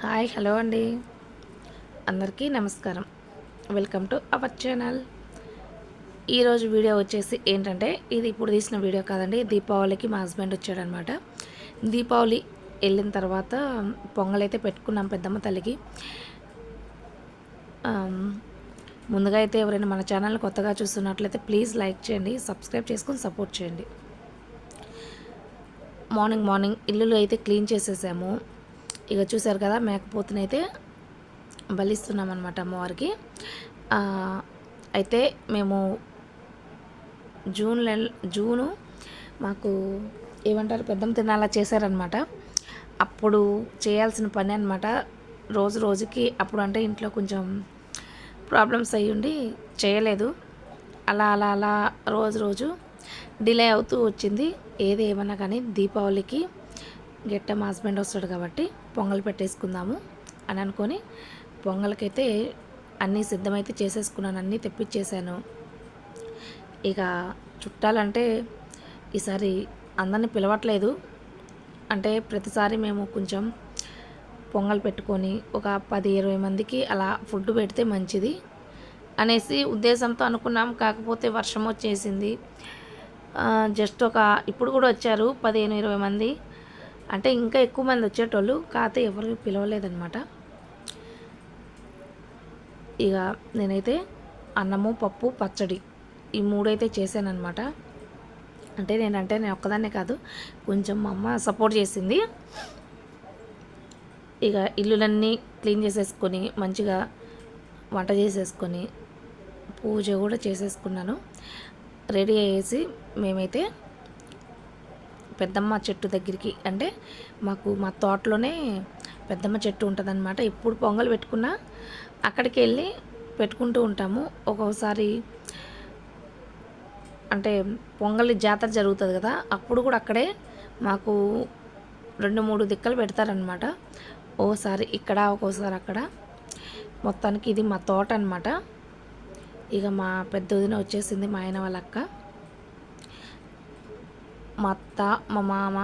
Hi hello అండి. అందరికీ నమస్కారం. Welcome to our channel. ఈరోజు వీడియో వచ్చేసి ఏంటంటే ఇది ఇప్పుడు తీసిన వీడియో కాదండి దీపావళికి మా హస్బెండ్ వచ్చాడనమాట. దీపావళి వెళ్ళిన తర్వాత పొంగలైతే పెట్టుకున్నాం పెద్దమ్మ తల్లికి. ముందుగా అయితే ఎవరైనా మన ఛానల్ కొత్తగా చూస్తున్నట్లయితే ప్లీజ్ లైక్ చేయండి సబ్స్క్రైబ్ చేసుకొని సపోర్ట్ చేయండి. మార్నింగ్ మార్నింగ్ ఇల్లులు అయితే క్లీన్ చేసేసాము. ఇక చూసారు కదా మేకపోతుని అయితే బలిస్తున్నాం అనమాట అమ్మవారికి అయితే మేము జూన్ జూను మాకు ఏమంటారు పెద్దమ్మ తినాలా చేశారనమాట అప్పుడు చేయాల్సిన పని అనమాట రోజు రోజుకి అప్పుడు అంటే ఇంట్లో కొంచెం ప్రాబ్లమ్స్ అయ్యి ఉండి చేయలేదు. అలా అలా అలా రోజు రోజు డిలే అవుతూ వచ్చింది. ఏది ఏమన్నా కానీ దీపావళికి గెట్ట మా హస్బెండ్ వస్తాడు కాబట్టి పొంగల్ పెట్టేసుకుందాము అని అనుకొని పొంగల్కైతే అన్నీ సిద్ధమైతే చేసేసుకున్నాను అన్నీ తెప్పించేసాను ఇక చుట్టాలంటే ఈసారి అందరిని పిలవట్లేదు. అంటే ప్రతిసారి మేము కొంచెం పొంగల్ పెట్టుకొని ఒక పది ఇరవై మందికి అలా ఫుడ్ పెడితే మంచిది అనేసి ఉద్దేశంతో అనుకున్నాం. కాకపోతే వర్షం వచ్చేసింది. జస్ట్ ఒక ఇప్పుడు కూడా వచ్చారు పదిహేను ఇరవై మంది. అంటే ఇంకా ఎక్కువ మంది వచ్చేటోళ్ళు కాకపోతే ఎవరు పిలవలేదనమాట ఇక నేనైతే అన్నము పప్పు పచ్చడి ఈ మూడైతే చేశానమాట అంటే నేనంటే నేను ఒక్కదాన్నే కాదు కొంచెం మా అమ్మ సపోర్ట్ చేసింది. ఇక ఇల్లులన్నీ క్లీన్ చేసేసుకొని మంచిగా వంట చేసేసుకొని పూజ కూడా చేసేసుకున్నాను. రెడీ అయ్యేసి మేమైతే పెద్దమ్మ చెట్టు దగ్గరికి అంటే మాకు మా తోటలోనే పెద్దమ్మ చెట్టు ఉంటుందన్నమాట. ఎప్పుడు పొంగల్ పెట్టుకున్నా అక్కడికి వెళ్ళి పెట్టుకుంటూ ఉంటాము. ఒక్కొక్కసారి అంటే పొంగలి జాతర జరుగుతుంది కదా అప్పుడు కూడా అక్కడే మాకు రెండు మూడు దిక్కలు పెడతారనమాట ఓసారి ఇక్కడ ఒక్కోసారి అక్కడ. మొత్తానికి ఇది మా తోట అనమాట ఇక మా పెద్ద వదిన వచ్చేసింది మా ఆయన వాళ్ళ అక్క. మా అత్త మా మామ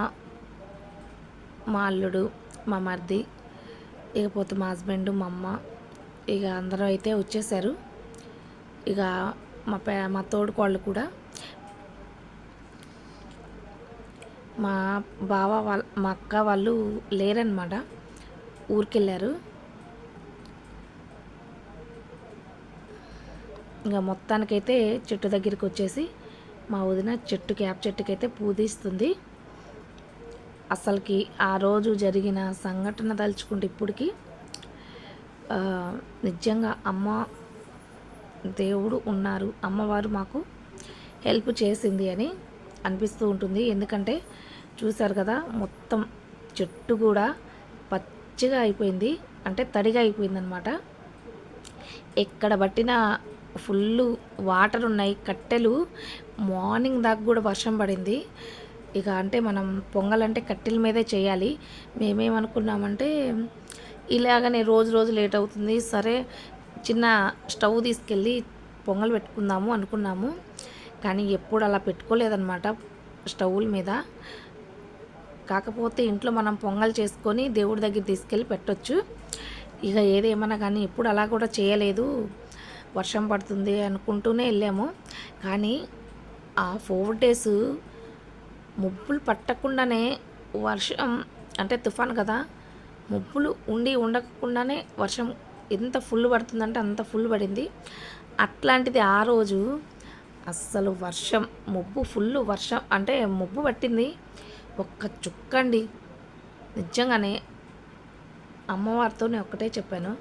మా అల్లుడు మా మరిది ఇకపోతే మా హస్బెండ్ మా అమ్మ ఇక అందరూ అయితే వచ్చేసారు. ఇక మా పే మా తోడుకోళ్ళు కూడా. మా బావ వాళ్ళ మా అక్క వాళ్ళు లేరనమాట ఊరికెళ్ళారు. ఇంకా మొత్తానికైతే చెట్టు దగ్గరికి వచ్చేసి మా వదిన చెట్టు క్యాప్ చెట్టుకైతే పూదిస్తుంది. అసలుకి ఆ రోజు జరిగిన సంఘటన తలుచుకుంటే ఇప్పటికీ నిజంగా అమ్మ దేవుడు ఉన్నారు. అమ్మవారు మాకు హెల్ప్ చేసింది అని అనిపిస్తూ ఉంటుంది. ఎందుకంటే చూశారు కదా మొత్తం చెట్టు కూడా పచ్చిగా అయిపోయింది. అంటే తడిగా అయిపోయింది అనమాట ఎక్కడ పట్టినా ఫుల్ వాటర్ ఉన్నాయి కట్టెలు. మార్నింగ్ దాకా కూడా వర్షం పడింది. ఇక అంటే మనం పొంగలంటే కట్టెల మీదే చేయాలి. మేమేమనుకున్నామంటే ఇలాగనే రోజు రోజు లేట్ అవుతుంది సరే చిన్న స్టవ్ తీసుకెళ్ళి పొంగల్ పెట్టుకుందాము అనుకున్నాము. కానీ ఎప్పుడు అలా పెట్టుకోలేదన్నమాట స్టవ్ల మీద. కాకపోతే ఇంట్లో మనం పొంగల్ చేసుకొని దేవుడి దగ్గర తీసుకెళ్ళి పెట్టొచ్చు. ఇక ఏదేమన్నా కానీ ఎప్పుడు అలా కూడా చేయలేదు. వర్షం పడుతుంది అనుకుంటూనే వెళ్ళాము. కానీ ఆ ఫోర్ డేస్ ముబ్బులు పట్టకుండానే వర్షం అంటే తుఫాన్ కదా ముబ్బులు ఉండి ఉండకుండానే వర్షం ఎంత ఫుల్ పడుతుందంటే అంత ఫుల్ పడింది. అట్లాంటిది ఆ రోజు అస్సలు వర్షం ముబ్బు ఫుల్ వర్షం అంటే ముబ్బు పట్టింది. ఒక్క చుక్కండి. నిజంగానే అమ్మవారితో నేను ఒక్కటే చెప్పాను.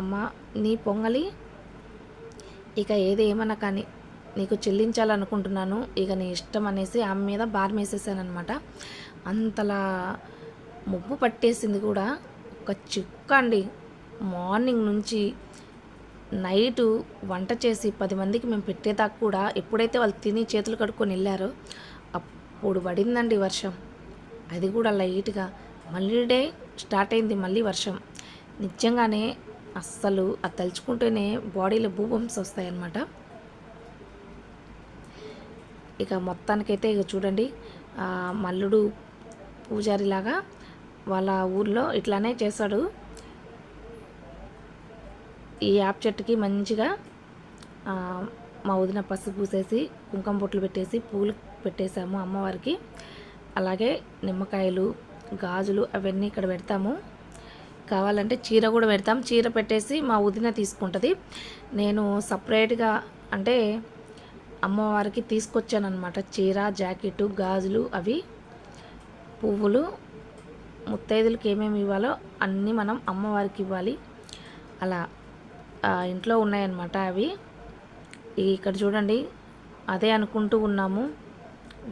అమ్మ నీ పొంగలి? ఇక ఏది ఏమన్నా కానీ నీకు చెల్లించాలనుకుంటున్నాను. ఇక నీ ఇష్టం అనేసి ఆమె మీద బార్ వేసేసానమాట అంతలా ముప్పు పట్టేసింది కూడా ఒక చిక్క అండి. మార్నింగ్ నుంచి నైటు వంట చేసి పది మందికి మేము పెట్టేదాకా కూడా ఎప్పుడైతే వాళ్ళు తిని చేతులు కడుక్కొని వెళ్ళారో అప్పుడు పడిందండి వర్షం. అది కూడా లైట్గా. మళ్ళీ డే స్టార్ట్ అయింది మళ్ళీ వర్షం. నిజంగానే అస్సలు అది తలుచుకుంటేనే బాడీలో భూబంస్ వస్తాయన్నమాట. ఇక మొత్తానికైతే ఇక చూడండి మల్లుడు పూజారిలాగా వాళ్ళ ఊర్లో ఇట్లానే చేశాడు ఈ యాప్ చెట్టుకి మంచిగా మా వదిన పసుపు పూసేసి కుంకుమ బొట్లు పెట్టేసి పూలు పెట్టేసాము అమ్మవారికి. అలాగే నిమ్మకాయలు గాజులు అవన్నీ ఇక్కడ పెడతాము. కావాలంటే చీర కూడా పెడతాం. చీర పెట్టేసి మా వదిన తీసుకుంటుంది. నేను సపరేట్గా అంటే అమ్మవారికి తీసుకొచ్చానమాట చీర జాకెట్ గాజులు అవి. పువ్వులు ముత్తైదులకి ఏమేమి ఇవ్వాలో అన్నీ మనం అమ్మవారికి ఇవ్వాలి. అలా ఇంట్లో ఉన్నాయన్నమాట అవి. ఇక్కడ చూడండి అదే అనుకుంటూ ఉన్నాము.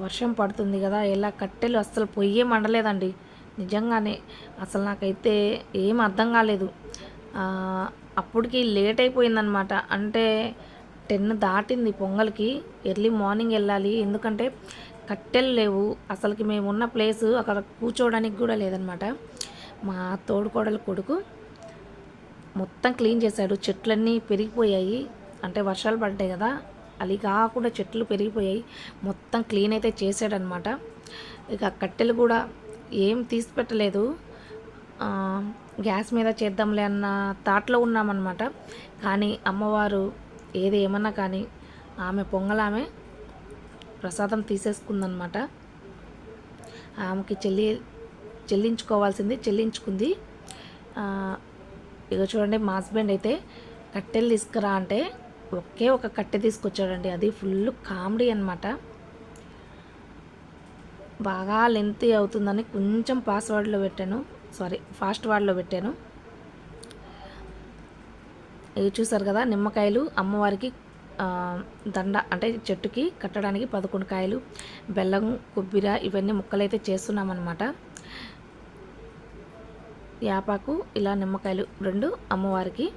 వర్షం పడుతుంది కదా ఎలా కట్టెలు అస్సలు పొయ్యే మండలేదండి. నిజంగానే అసలు నాకైతే ఏం అర్థం కాలేదు. అప్పటికి లేట్ అయిపోయిందనమాట అంటే టెన్ దాటింది పొంగల్కి. ఎర్లీ మార్నింగ్ వెళ్ళాలి. ఎందుకంటే కట్టెలు లేవు. అసలుకి మేము ఉన్న ప్లేస్ అక్కడ కూర్చోవడానికి కూడా లేదనమాట మా తోడుకోడల కొడుకు మొత్తం క్లీన్ చేశాడు. చెట్లన్నీ పెరిగిపోయాయి. అంటే వర్షాలు పడ్డాయి కదా. అది కాకుండా చెట్లు పెరిగిపోయాయి. మొత్తం క్లీన్ అయితే చేసాడనమాట ఇక కట్టెలు కూడా ఏం తీసి పెట్టలేదు గ్యాస్ మీద చేద్దాంలే అన్న థాట్లో ఉన్నామన్నమాట. కానీ అమ్మవారు ఏది ఏమన్నా కానీ ఆమె పొంగలామె ప్రసాదం తీసేసుకుందనమాట ఆమెకి చెల్లి చెల్లించుకోవాల్సింది చెల్లించుకుంది. ఇక చూడండి మా హస్బెండ్ అయితే కట్టెలు తీసుకురా అంటే ఒకే ఒక కట్టె తీసుకొచ్చాడండి. అది ఫుల్ కామెడీ అనమాట బాగా లెంత్ అవుతుందని కొంచెం పాస్వర్డ్లో పెట్టాను. సారీ ఫాస్ట్ వర్డ్లో పెట్టాను. ఇవి చూసారు కదా నిమ్మకాయలు అమ్మవారికి దండ అంటే చెట్టుకి కట్టడానికి పదకొండు కాయలు బెల్లం కొబ్బరి ఇవన్నీ ముక్కలైతే చేస్తున్నామన్నమాట. యాపాకు ఇలా నిమ్మకాయలు రెండు అమ్మవారికి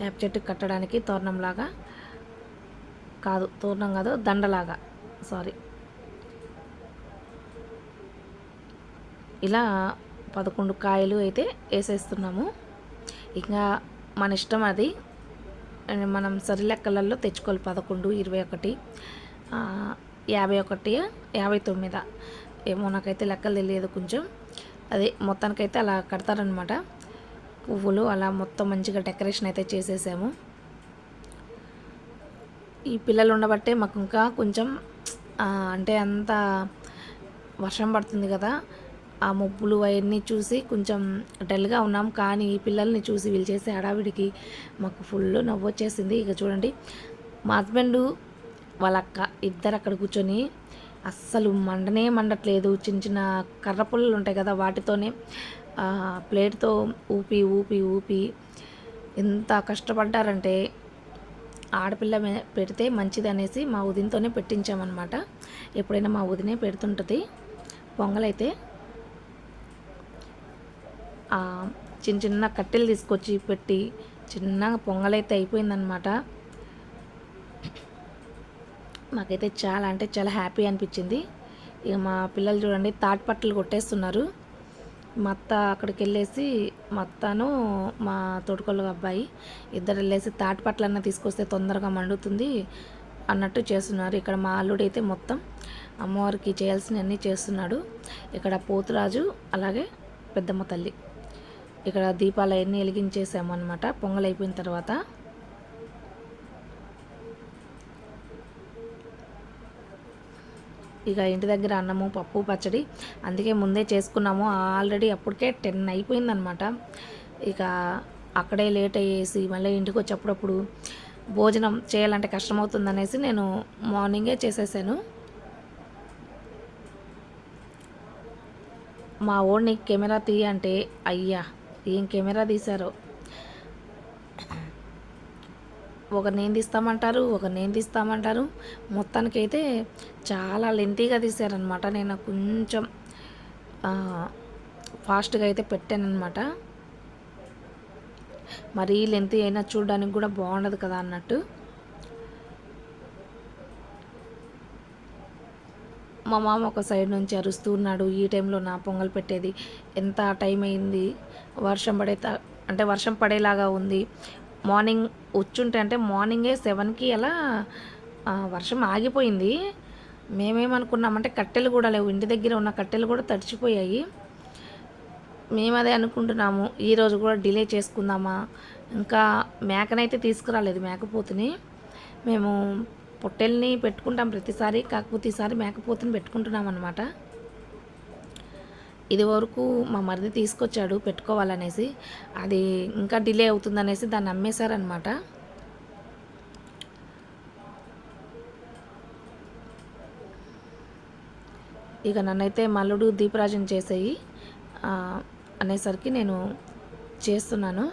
యాప చెట్టుకి కట్టడానికి తోరణంలాగా కాదు తోరణం కాదు దండలాగా. సారీ ఇలా పదకొండు కాయలు అయితే వేసేస్తున్నాము. ఇంకా మన ఇష్టం అది. మనం సరి లెక్కలలో తెచ్చుకోవాలి. పదకొండు ఇరవై ఒకటి యాభై ఒకటి యాభై తొమ్మిది. ఏమో నాకైతే లెక్కలు తెలియదు కొంచెం. అదే మొత్తానికైతే అలా కడతారనమాట పువ్వులు అలా మొత్తం మంచిగా డెకరేషన్ అయితే చేసేసాము. ఈ పిల్లలు ఉండబట్టే మాకు ఇంకా కొంచెం అంటే అంత వర్షం పడుతుంది కదా. ఆ ముప్పులు అవన్నీ చూసి కొంచెం డల్గా ఉన్నాం. కానీ ఈ పిల్లల్ని చూసి వీళ్ళు చేసే హడావిడికి మాకు ఫుల్ నవ్వు వచ్చేసింది. ఇక చూడండి మా హస్బెండ్ వాళ్ళ అక్క ఇద్దరు అక్కడ కూర్చొని అస్సలు మండనే మండట్లేదు. చిన్న చిన్న కర్ర పుల్లలు ఉంటాయి కదా వాటితోనే ప్లేట్తో ఊపి ఊపి ఊపి ఎంత కష్టపడ్డారంటే ఆడపిల్ల మే- పెడితే మంచిది అనేసి మా ఉదినతోనే పెట్టించామన్నమాట. ఎప్పుడైనా మా ఉదినే పెడుతుంటుంది. పొంగలైతే చిన్న చిన్న కట్టెలు తీసుకొచ్చి పెట్టి చిన్నగా పొంగలైతే అయిపోయిందనమాట మాకైతే చాలా అంటే చాలా హ్యాపీ అనిపించింది. ఇక మా పిల్లలు చూడండి తాటిపట్టలు కొట్టేస్తున్నారు. మా అత్త అక్కడికి వెళ్ళేసి మా అత్తను మా తోడుకోళ్ళ అబ్బాయి ఇద్దరు వెళ్ళేసి తాటిపట్లన్నా తీసుకొస్తే తొందరగా మండుతుంది అన్నట్టు చేస్తున్నారు. ఇక్కడ మా అల్లుడు అయితే మొత్తం అమ్మవారికి చేయాల్సినవన్నీ చేస్తున్నాడు. ఇక్కడ పోతురాజు అలాగే పెద్దమ్మ తల్లి. ఇక్కడ దీపాలు అవన్నీ వెలిగించేసాము అనమాట పొంగల్ అయిపోయిన తర్వాత. ఇక ఇంటి దగ్గర అన్నము పప్పు పచ్చడి అందుకే ముందే చేసుకున్నాము. ఆల్రెడీ అప్పటికే టెన్ అయిపోయిందనమాట ఇక అక్కడే లేట్ అయ్యేసి మళ్ళీ ఇంటికి వచ్చేప్పుడప్పుడు భోజనం చేయాలంటే కష్టమవుతుందనేసి నేను మార్నింగే చేసేసాను. మా ఓడిని కెమెరా తీయ అంటే అయ్యా ఏం కెమెరా తీశారో. ఒక నేను తీస్తామంటారు ఒక నేను తీస్తామంటారు. మొత్తానికైతే చాలా లెంతీగా తీశారనమాట నేను కొంచెం ఫాస్ట్గా అయితే పెట్టానమాట మరీ లెంతీ అయినా చూడడానికి కూడా బాగుండదు కదా అన్నట్టు. మా మామ ఒక సైడ్ నుంచి అరుస్తూ ఉన్నాడు. ఈ టైంలో నా పొంగల్ పెట్టేది ఎంత టైం అయింది? వర్షం పడే త- అంటే వర్షం పడేలాగా ఉంది. మార్నింగ్ వచ్చుంటే అంటే మార్నింగే సెవెన్కి అలా వర్షం ఆగిపోయింది. మేమేమనుకున్నామంటే కట్టెలు కూడా లేవు. ఇంటి దగ్గర ఉన్న కట్టెలు కూడా తడిచిపోయాయి. మేము అదే అనుకుంటున్నాము ఈరోజు కూడా డిలే చేసుకుందామా? ఇంకా మేకనైతే తీసుకురాలేదు మేకపోతుని. మేము పొట్టెల్ని పెట్టుకుంటాం ప్రతిసారి కాకపోతే ఈసారి మేకపోతుని పెట్టుకుంటున్నాం అనమాట ఇది వరకు మా మరిది తీసుకొచ్చాడు పెట్టుకోవాలనేసి. అది ఇంకా డిలే అవుతుందనేసి దాన్ని అమ్మేశారనమాట ఇక నన్నైతే మల్లుడు దీపరాజం చేసేయి అనేసరికి నేను చేస్తున్నాను.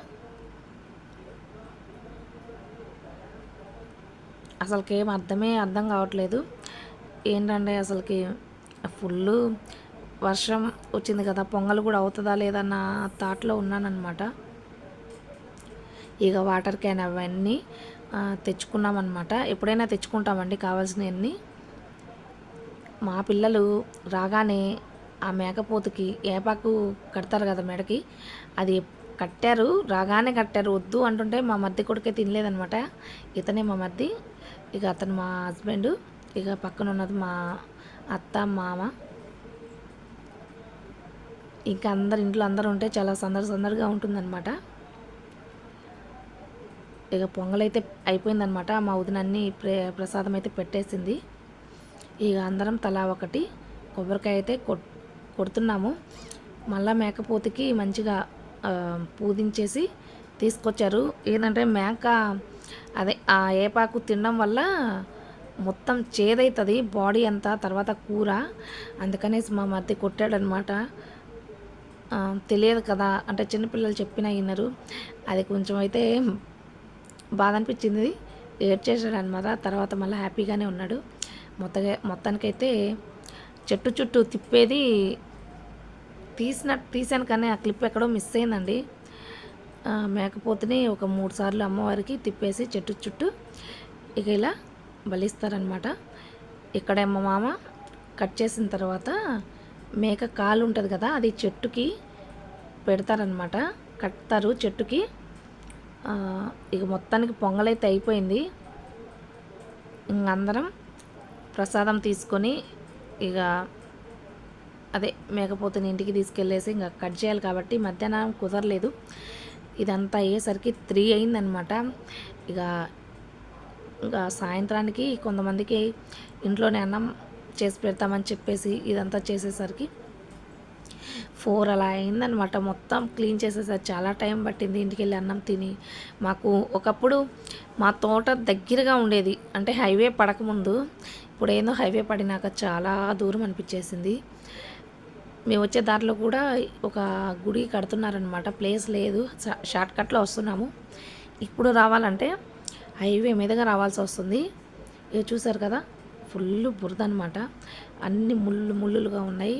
అసలుకి ఏం అర్థమే అర్థం కావట్లేదు. ఏంటంటే అసలుకి ఫుల్ వర్షం వచ్చింది కదా పొంగల్ కూడా అవుతుందా లేదన్న థాట్లో ఉన్నానన్నమాట. ఇక వాటర్ క్యాన్ అవన్నీ తెచ్చుకున్నామన్నమాట. ఎప్పుడైనా తెచ్చుకుంటామండి కావాల్సినవన్నీ మా పిల్లలు రాగానే ఆ మేకపోతుకి ఏపాకు కడతారు కదా మెడకి అది కట్టారు రాగానే కట్టారు వద్దు అంటుంటే మా మధ్య కొడుకే తినలేదనమాట ఇతనే మా మధ్య ఇక అతను మా హస్బెండ్ ఇక పక్కన ఉన్నది మా అత్త మామ. ఇంకా అందరు ఇంట్లో అందరూ ఉంటే చాలా సందడి సందడిగా ఉంటుందన్నమాట. ఇక పొంగలైతే అయిపోయిందనమాట మా వదిన అన్ని ప్రే ప్రసాదం అయితే పెట్టేసింది. ఇక అందరం తలా ఒకటి కొబ్బరికాయ అయితే కొడుతున్నాము. మళ్ళా మేకపోతికి మంచిగా పూజించేసి తీసుకొచ్చారు. ఏంటంటే మేక అదే ఆ ఏపాకు తినడం వల్ల మొత్తం చేదవుతుంది బాడీ అంతా తర్వాత కూర. అందుకనేసి మా మధ్య కొట్టాడనమాట. తెలియదు కదా అంటే చిన్నపిల్లలు చెప్పినా విన్నారు అది కొంచెం అయితే బాధ అనిపించింది ఏడ్చేసాడు అనమాట తర్వాత మళ్ళీ హ్యాపీగానే ఉన్నాడు. మొత్తగా మొత్తానికైతే చెట్టు చుట్టూ తిప్పేది తీసిన తీసాను కానీ ఆ క్లిప్ ఎక్కడో మిస్ అయిందండి. మేకపోతని ఒక మూడు సార్లు అమ్మవారికి తిప్పేసి చెట్టు చుట్టూ ఇక ఇలా బలిస్తారనమాట ఇక్కడ మా మామ కట్ చేసిన తర్వాత మేక కాలు ఉంటుంది కదా అది చెట్టుకి పెడతారనమాట కడతారు చెట్టుకి. ఇక మొత్తానికి పొంగలైతే అయిపోయింది. అందరం ప్రసాదం తీసుకొని ఇక అదే మేకపోతుని ఇంటికి తీసుకెళ్ళేసి ఇంకా కట్ చేయాలి కాబట్టి మధ్యాహ్నం కుదరలేదు. ఇదంతా అయ్యేసరికి త్రీ అయిందనమాట. ఇక ఇంకా సాయంత్రానికి కొంతమందికి ఇంట్లోనే అన్నం చేసి పెడతామని చెప్పేసి ఇదంతా చేసేసరికి ఫోర్ అలా అయిందనమాట మొత్తం. క్లీన్ చేసేసరికి చాలా టైం పట్టింది ఇంటికి వెళ్ళి అన్నం తిని. మాకు ఒకప్పుడు మా తోట దగ్గరగా ఉండేది. అంటే హైవే పడకముందు. ఇప్పుడు ఏందో హైవే పడినాక చాలా దూరం అనిపించేసింది. మేము వచ్చే దారిలో కూడా ఒక గుడి కడుతున్నారనమాట ప్లేస్ లేదు. షార్ట్కట్లో షార్ట్ కట్లో వస్తున్నాము. ఇప్పుడు రావాలంటే హైవే మీదుగా రావాల్సి వస్తుంది. ఇక చూసారు కదా ఫుల్ బురద అనమాట అన్ని ముళ్ళు ముళ్ళులుగా ఉన్నాయి.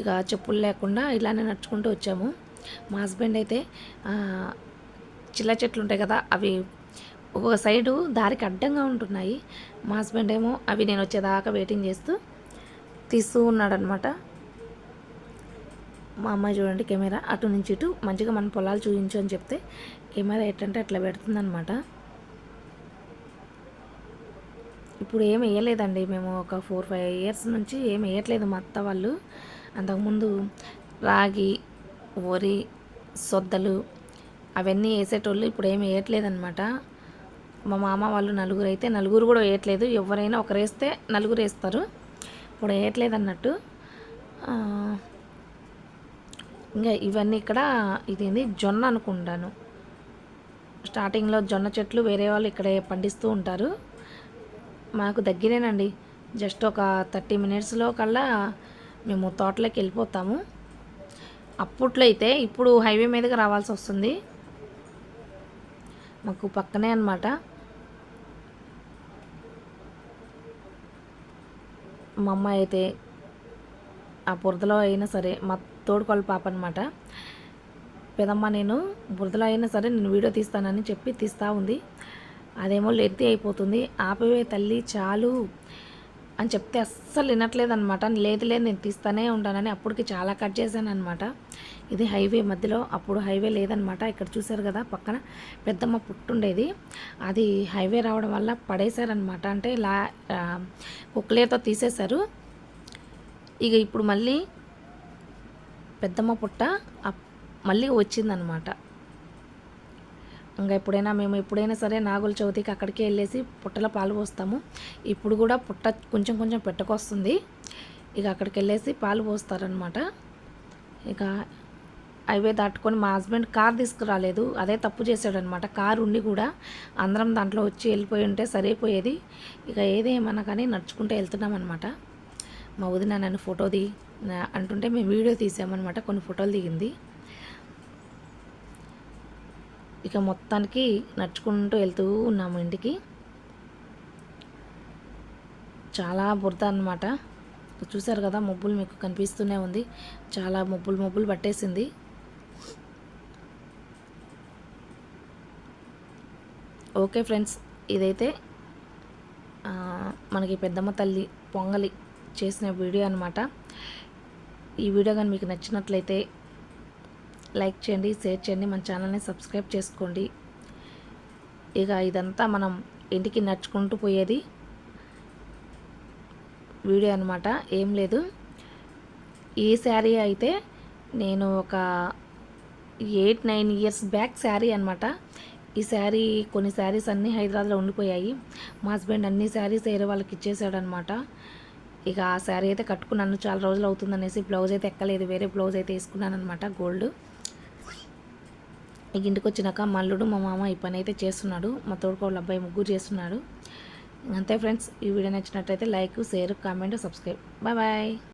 ఇక చెప్పులు లేకుండా ఇలానే నడుచుకుంటూ వచ్చాము. మా హస్బెండ్ అయితే చిల్ల చెట్లు ఉంటాయి కదా అవి ఒక సైడు దారికి అడ్డంగా ఉంటున్నాయి. మా హస్బెండ్ ఏమో అవి నేను వచ్చేదాకా వెయిటింగ్ చేస్తూ తీస్తూ ఉన్నాడనమాట. మా అమ్మాయి చూడండి కెమెరా. అటు నుంచి ఇటు మంచిగా మన పొలాలు చూపించు అని చెప్తే కెమెరా ఎట్టంటే అట్లా పెడుతుందనమాట. ఇప్పుడు ఏం వేయలేదండి మేము ఒక ఫోర్ ఫైవ్ ఇయర్స్ నుంచి ఏం వేయట్లేదు మా అత్త వాళ్ళు. అంతకుముందు రాగి వరి సొద్దలు అవన్నీ వేసేటోళ్ళు ఇప్పుడు ఏం వేయట్లేదనమాట. మా మామ వాళ్ళు నలుగురు అయితే నలుగురు కూడా వేయట్లేదు. ఎవరైనా ఒకరు వేస్తే నలుగురు వేస్తారు. ఇప్పుడు వేయట్లేదు అన్నట్టు ఇంకా ఇవన్నీ ఇక్కడ ఇదేంది? జొన్న అనుకుంటాను. స్టార్టింగ్లో జొన్న చెట్లు వేరే వాళ్ళు ఇక్కడే పండిస్తూ ఉంటారు. మాకు దగ్గరేనండి. జస్ట్ ఒక థర్టీ మినిట్స్లో కల్లా మేము తోటలోకి వెళ్ళిపోతాము. అప్పట్లో అయితే ఇప్పుడు హైవే మీదకి రావాల్సి వస్తుంది. మాకు పక్కనే అనమాట మా అమ్మాయి అయితే ఆ బురదలో అయినా సరే మా తోడుకోళ్ళ పాప అనమాట పెదమ్మ నేను బురదలో అయినా సరే నేను వీడియో తీస్తానని చెప్పి తీస్తూ ఉంది. అదేమో లెత్తి అయిపోతుంది. ఆపవే తల్లి చాలు. అని చెప్తే అస్సలు వినట్లేదనమాట లేదు లేదు నేను తీస్తానే ఉంటానని అప్పటికి చాలా కట్ చేశాను అనమాట ఇది హైవే మధ్యలో అప్పుడు హైవే లేదనమాట ఇక్కడ చూశారు కదా పక్కన పెద్దమ్మ పుట్టుండేది. అది హైవే రావడం వల్ల పడేశారనమాట అంటే లా కుక్కలేతో తీసేశారు. ఇక ఇప్పుడు మళ్ళీ పెద్దమ్మ పుట్ట మళ్ళీ వచ్చిందనమాట ఇంకా ఎప్పుడైనా మేము ఎప్పుడైనా సరే నాగుల చవితికి అక్కడికి వెళ్ళేసి పుట్టలో పాలు పోస్తాము. ఇప్పుడు కూడా పుట్ట కొంచెం కొంచెం పెట్టకొస్తుంది. ఇక అక్కడికి వెళ్ళేసి పాలు పోస్తారనమాట ఇక హైవే దాటుకొని మా హస్బెండ్ కార్ తీసుకురాలేదు. అదే తప్పు చేశాడనమాట కార్ ఉండి కూడా అందరం దాంట్లో వచ్చి వెళ్ళిపోయి ఉంటే సరిపోయేది. ఇక ఏదేమన్నా కానీ నడుచుకుంటూ వెళ్తున్నాం అనమాట మా వదిన నన్ను ఫోటో దిగి అంటుంటే మేము వీడియో తీసామన్నమాట. కొన్ని ఫోటోలు దిగింది. ఇక మొత్తానికి నడుచుకుంటూ వెళ్తూ ఉన్నాము ఇంటికి. చాలా బురద అనమాట చూసారు కదా మబ్బులు మీకు కనిపిస్తూనే ఉంది. చాలా మబ్బులు మబ్బులు పట్టేసింది. ఓకే ఫ్రెండ్స్ ఇదైతే మనకి పెద్దమ్మ తల్లి పొంగలి చేసిన వీడియో అనమాట ఈ వీడియో కానీ మీకు నచ్చినట్లయితే లైక్ చేయండి షేర్ చేయండి మన ఛానల్ని సబ్స్క్రైబ్ చేసుకోండి. ఇక ఇదంతా మనం ఇంటికి నడుచుకుంటూ పోయేది. వీడియో అనమాట ఏం లేదు. ఈ శారీ అయితే నేను ఒక eight nine years back sari అనమాట ఈ శారీ కొన్ని శారీస్ అన్నీ హైదరాబాద్లో ఉండిపోయాయి. మా హస్బెండ్ అన్ని శారీస్ వేరే వాళ్ళకి ఇచ్చేసాడు అనమాట ఇక ఆ శారీ అయితే కట్టుకున్నాను చాలా రోజులు అవుతుందనేసి బ్లౌజ్ అయితే ఎక్కలేదు వేరే బ్లౌజ్ అయితే వేసుకున్నాను అనమాట గోల్డ్. ఇక ఇంటికి వచ్చినాక మల్లుడు మా మామ ఈ పని అయితే చేస్తున్నాడు. మా తోడుకోళ్ళ అబ్బాయి ముగ్గురు చేస్తున్నాడు. అంతే ఫ్రెండ్స్ ఈ వీడియో నచ్చినట్లయితే like share comment subscribe. Bye bye.